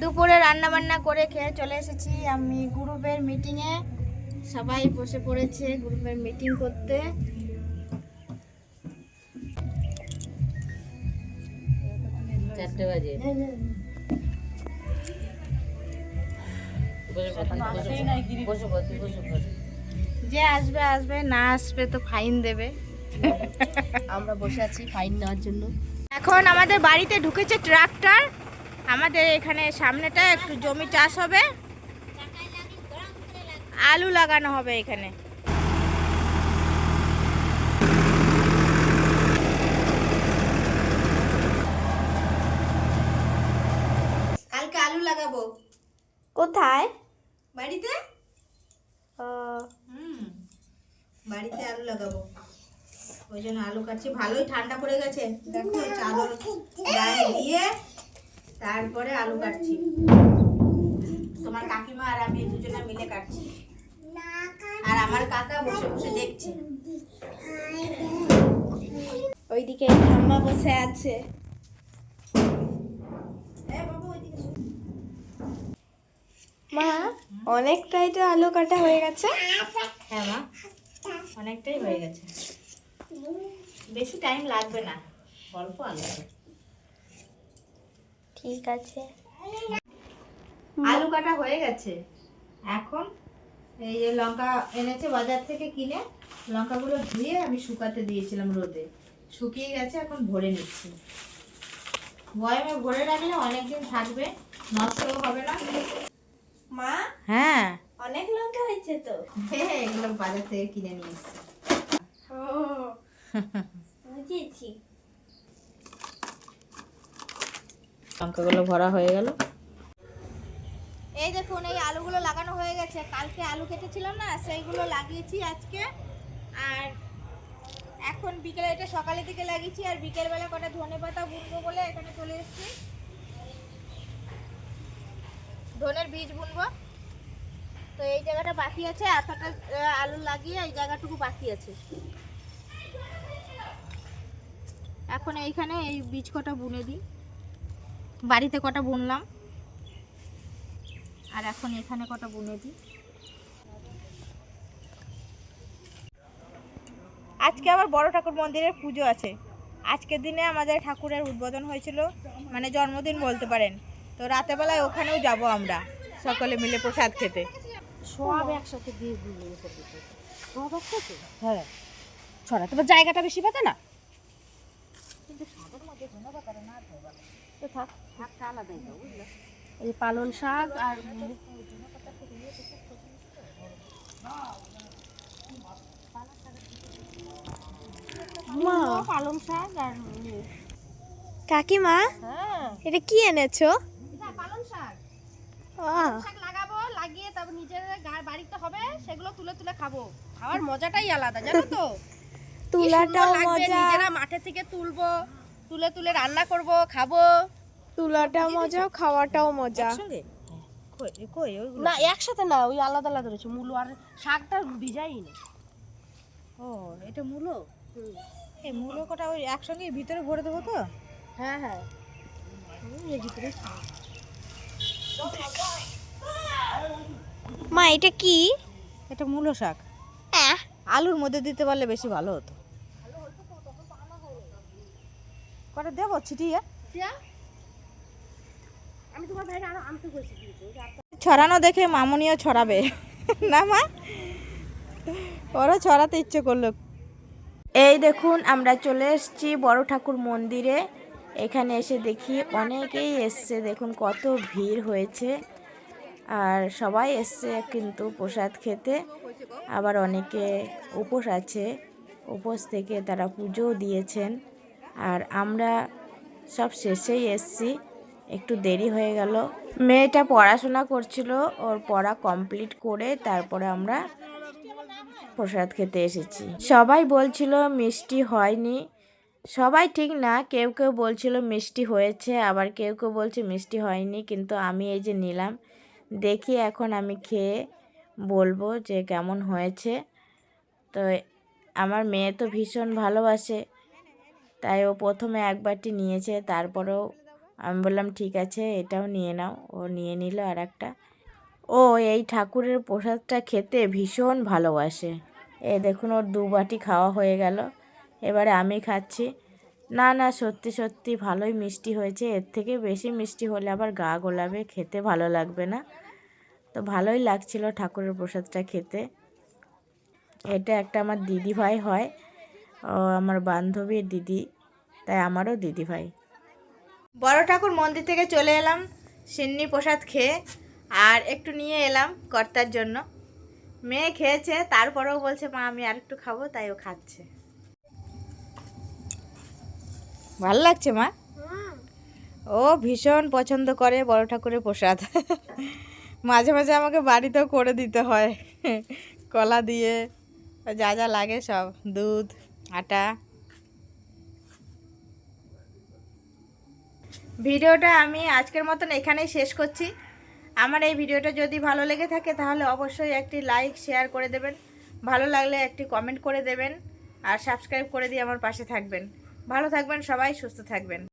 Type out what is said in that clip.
দুপুরে রান্না বান্না করে খেয়ে চলে এসেছি। আমি গ্রুপের মিটিংয়ে সবাই বসে পড়েছে গ্রুপের মিটিং করতে। চারটে বাজে। যে আসবে আসবে না আসবে তো ফাইন দেবে। আমরা বসে আছি ফাইন নেওয়ার জন্য। এখন আমাদের বাড়িতে ঢুকেছে ট্রাক্টর আমাদের এখানে সামনেটা একটু জমি চাষ হবে। আলু লাগানো হবে এখানে। কালকে আলু লাগাবো। কোথায়? বাড়িতে? হুম বাড়িতে আলু লাগাবো। ওই জন্য আলু কাটছি। ভালোই ঠান্ডা পড়ে গেছে। দেখো চাদর গায়ে দিয়ে তারপরে আলু কাটছি। তোমার কাকিমা আর আমি দুজনে মিলে কাটছি। আর আমার কাকা বসে বসে দেখছে। ওইদিকে ঠাম্মা বসে আছে। মা অনেকটাই তো আলু কাটা হয়ে গেছে। হ্যাঁ মা অনেকটাই হয়ে গেছে। বেশি টাইম লাগবে না। অল্প আলু ঠিক আছে। আলু কাটা হয়ে গেছে। এখন এই যে লঙ্কা এনেছে বাজার থেকে কিনে লঙ্কাগুলো ধুয়ে আমি শুকাতে দিয়েছিলাম রোদে। শুকিয়ে গেছে এখন ভরে নিচ্ছি। বয়ামে ভরে রাখলে অনেকদিন থাকবে নষ্টও হবে না। মা হ্যাঁ। অনেক লঙ্কা হয়েছে তো? হ্যাঁ এগুলো বাজার থেকে কিনে নিয়ে এসছি। বুঝেছি। লঙ্কাগুলো ভরা হয়ে গেল। এই দেখুন এই আলুগুলো লাগানো হয়ে গেছে। কালকে আলু কেটেছিলাম না সেইগুলো লাগিয়েছি আজকে। আর এখন বিকেলে এটা সকালের দিকে লাগিয়েছি আর বিকেলবেলা কটা ধনে পাতা বুনবো বলে এখানে চলে এসেছি। ধনের বীজ বুনবো। তো এই জায়গাটা বাকি আছে আহ, আলু লাগিয়ে এই জায়গাটুকু বাকি আছে। এখন এইখানে এই বীজ কটা বুনে দিই। বাড়িতে কটা বুনলাম? আর এখন এখানে কটা বুনে দিই আজকে আবার বড় ঠাকুর মন্দিরের পুজো আছে। আজকের দিনে আমাদের ঠাকুরের উদ্বোধন হয়েছিল মানে জন্মদিন বলতে পারেন। তো রাতেবেলায় ওখানেও যাব আমরা সকলে মিলে প্রসাদ খেতে। সব একসাথে দিয়ে সব একসাথে? হ্যাঁ। ছড়া তোমার জায়গাটা বেশি পাতে না? তো থাক থাকটা আলাদাই তো বুঝলে এই পালন শাক আর পালং শাক আর কাকিমা হ্যাঁ। এটা কি এনেছো? পালং শাক। শাক লাগাবো লাগিয়ে তারপর নিজের বাড়িতে হবে সেগুলো তুলে তুলে খাব। খাওয়ার মজাটাই আলাদা জানো তো? কি তুলাটাও মজা। নিজেরা মাঠে থেকে তুলবো। তুলে তুলে রান্না করব খাব। তুলাটাও মজা খাওয়াটাও মজা। একসঙ্গে? কই কই ওইগুলো? না একসাথে না ওই আলাদা আলাদা রয়েছে মূলো আর শাকটা ভিজাই নি ও এটা মূলো? এই মূলো কটা ওই একসঙ্গে ভিতরে ভরে দেবো তো? হ্যাঁ হ্যাঁ। ভিতরে মা এটা কি? এটা মূলো শাক। আহ, আলুর মধ্যে দিতে পারলে বেশি ভালো হতো। কটা দেবো? ছিটিয়ে ছড়ানো দেখে মামনিও ছড়াবে। না মা? ওরা ছড়াতে ইচ্ছে করল। এই দেখুন আমরা চলে এসেছি বড় ঠাকুর মন্দিরে। এখানে এসে দেখি অনেকেই এসছে। দেখুন কত ভিড় হয়েছে। আর সবাই এসছে কিন্তু প্রসাদ খেতে। আবার অনেকে উপোস আছে। উপোস থেকে তারা পুজোও দিয়েছেন। আর আমরা সব শেষেই এসছি। একটু দেরি হয়ে গেল। মেয়েটা পড়াশোনা করছিল, ওর পড়া কমপ্লিট করে তারপরে আমরা প্রসাদ খেতে এসেছি। সবাই বলছিল মিষ্টি হয়নি। সবাই ঠিক না, কেউ কেউ বলছিল মিষ্টি হয়েছে, আবার কেউ কেউ বলছে মিষ্টি হয়নি, কিন্তু আমি এই যে নিলাম। দেখি এখন আমি খেয়ে বলব যে কেমন হয়েছে। তো আমার মেয়ে তো ভীষণ ভালোবাসে। তাই ও প্রথমে এক বাটি নিয়েছে, তারপরেও আমি বললাম, ঠিক আছে, এটাও নিয়ে নাও। ও নিয়ে নিল আর একটা ও এই ঠাকুরের প্রসাদটা খেতে ভীষণ ভালোবাসে। এ দেখুন, ওর দু বাটি খাওয়া হয়ে গেল। এবারে আমি খাচ্ছি। না না, সত্যি সত্যি ভালোই মিষ্টি হয়েছে। এর থেকে বেশি মিষ্টি হলে আবার গা গোলাবে, খেতে ভালো লাগবে না। তো ভালোই লাগছিল ঠাকুরের প্রসাদটা খেতে। এটা একটা আমার দিদি ভাই হয়। আমার বান্ধবীর দিদি, তাই আমারও দিদি ভাই। বড় ঠাকুর মন্দির থেকে চলে এলাম, সিন্নি প্রসাদ খেয়ে, আর একটু নিয়ে এলাম কর্তার জন্য। মেয়ে খেয়েছে, তারপরেও বলছে, মা, আমি আর একটু খাব তাই ও খাচ্ছে। ভালো লাগছে, মা? ও ভীষণ পছন্দ করে বড় ঠাকুরের প্রসাদ। মাঝে মাঝে আমাকে বাড়িতেও করে দিতে হয়। কলা দিয়ে, যা যা লাগে সব, দুধ। আটা। ভিডিওটা আমি আজকের মতন এখানেই শেষ করছি। আমার এই ভিডিওটা যদি ভালো লেগে থাকে তাহলে অবশ্যই একটি লাইক, শেয়ার করে দেবেন। ভালো লাগলে একটি কমেন্ট করে দেবেন। আর সাবস্ক্রাইব করে দিয়ে আমার পাশে থাকবেন। ভালো থাকবেন সবাই, সুস্থ থাকবেন।